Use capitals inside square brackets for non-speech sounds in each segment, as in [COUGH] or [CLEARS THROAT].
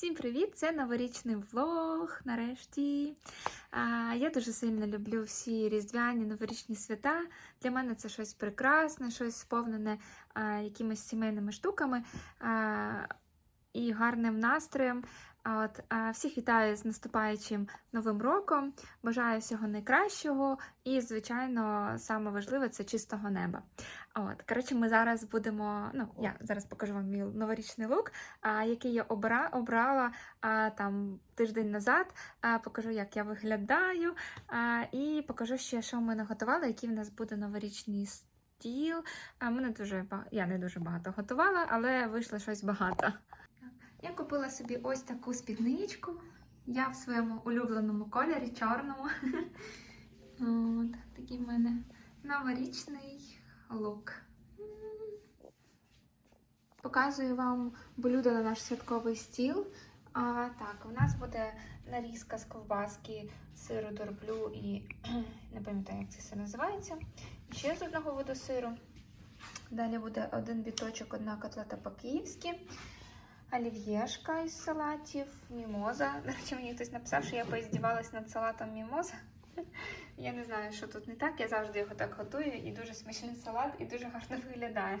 Всім привіт! Це новорічний влог. Нарешті. Я дуже сильно люблю всі різдвяні новорічні свята. Для мене це щось прекрасне, щось сповнене якимись сімейними штуками і гарним настроєм. От, всіх вітаю з наступаючим новим роком. Бажаю всього найкращого і, звичайно, саме важливе це чистого неба. От, коротше, ми зараз будемо. Ну, я зараз покажу вам мій новорічний лук, а, який я обра, обрала а, там тиждень назад. А, покажу, як я виглядаю, а, і покажу ще, що ми наготували, який в нас буде новорічний стіл. А, мене дуже я не дуже багато готувала, але вийшло щось багато. Я купила собі ось таку спідничку. Я в своєму улюбленому кольорі, чорному. [LAUGHS] От, такий в мене новорічний лук. Показую вам блюдо на наш святковий стіл. А, так, у нас буде нарізка з ковбаски, сиру дорблю і [CLEARS THROAT] не пам'ятаю, як це все називається. І ще з одного виду сиру. Далі буде один біточок, одна котлета по-київськи, олів'єшка із салатів, мімоза. До [LAUGHS] речі, мені хтось написав, що я поіздівалась над салатом мімоза. [LAUGHS] Я не знаю, що тут не так. Я завжди його так готую, і дуже смачний салат, і дуже гарно [LAUGHS] виглядає.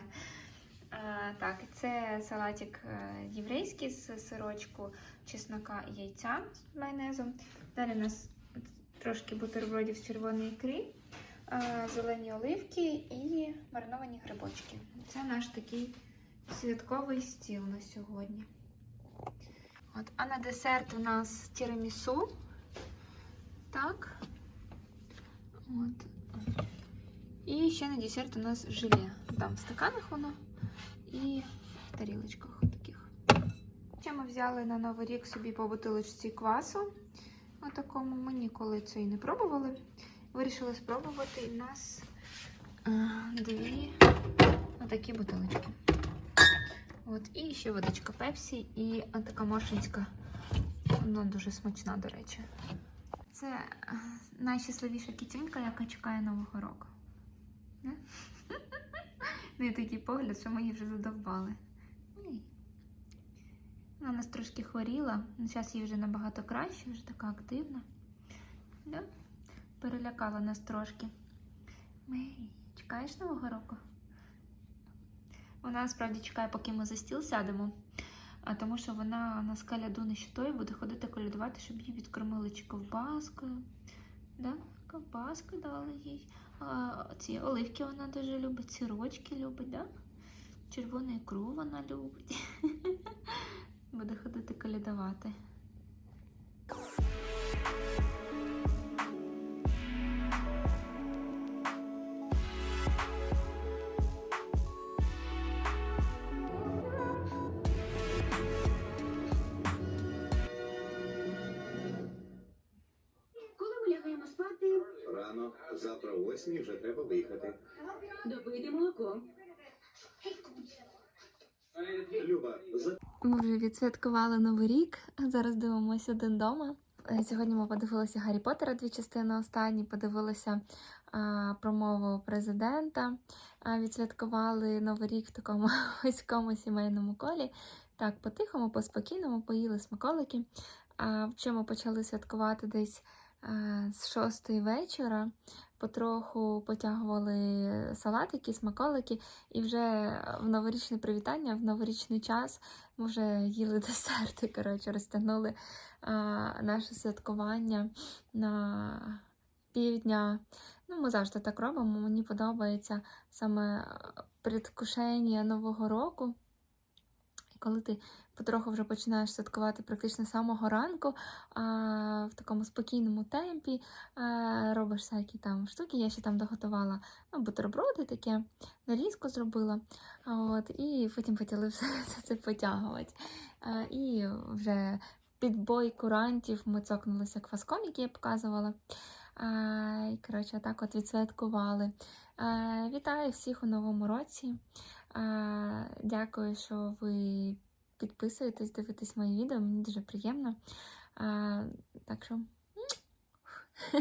А, так, це салатик е, єврейський з сирочку, чеснока і яйця з майонезом. Далі у нас трошки бутербродів з червоної ікри, е, зелені оливки і мариновані грибочки. Це наш такий святковий стіл на сьогодні. От, а на десерт у нас тірамісу. Так. От. І ще на десерт у нас желе. Там в стаканах воно і в тарілочках таких. Ще ми взяли на Новий рік собі по бутилочці квасу. На такому ми ніколи це і не пробували. Вирішили спробувати. В нас дві отакі бутилочки. От, і ще водичка пепсі і така моршинська. Вона дуже смачна, до речі. Це е, найщасливіша кітюнька, яка чекає Нового року. Не? [LAUGHS] Такий погляд, що ми її вже задовбали. Вона нас трошки хворіла, але зараз їй вже набагато краще, вже така активна. Перелякала нас трошки. Чекаєш Нового року? Вона насправді чекає, поки ми за стіл сядемо, тому що вона на скаляду не щитою буде ходити колядувати, щоб її відкормили чи ковбаскою. Да? Ковбаску дали їй. А, ці оливки вона дуже любить, сирочки любить, да? червону ікру вона любить. [LAUGHS] Буде ходити колядувати. Рано, завтра о восьмій вже треба виїхати. допити молоко. Люба, за Ми вже відсвяткували Новий рік. Зараз дивимося один дома. Е, Сьогодні ми подивилися Гаррі Поттера дві частини останні, подивилися а, промову президента, а, відсвяткували Новий рік в такому [LAUGHS] вузькому сімейному колі. Так, по-тихому, по-спокійному, поїли смаколики. А, вже ми почали святкувати десь з шостої вечора. Потроху потягували салатики, смаколики, і вже в новорічне привітання, в новорічний час ми вже їли [LAUGHS] десерти. Коротше, розтягнули а, наше святкування на півдня. Ну, ми завжди так робимо. Мені подобається саме предвкушення Нового року. Коли ти потроху вже починаєш святкувати практично з самого ранку, а, в такому спокійному темпі, а, робиш всякі там штуки. Я ще там доготувала ну, бутерброди таке, нарізку зробила. От, і потім почали [LAUGHS] все, це потягувати. А, і вже під бой курантів ми цокнулися кваском, який я показувала. А, коротше, так от відсвяткували. А, вітаю всіх у новому році. А, дякую, що ви підписуєтесь, дивитесь мої відео. Мені дуже приємно. А, так що. [LAUGHS]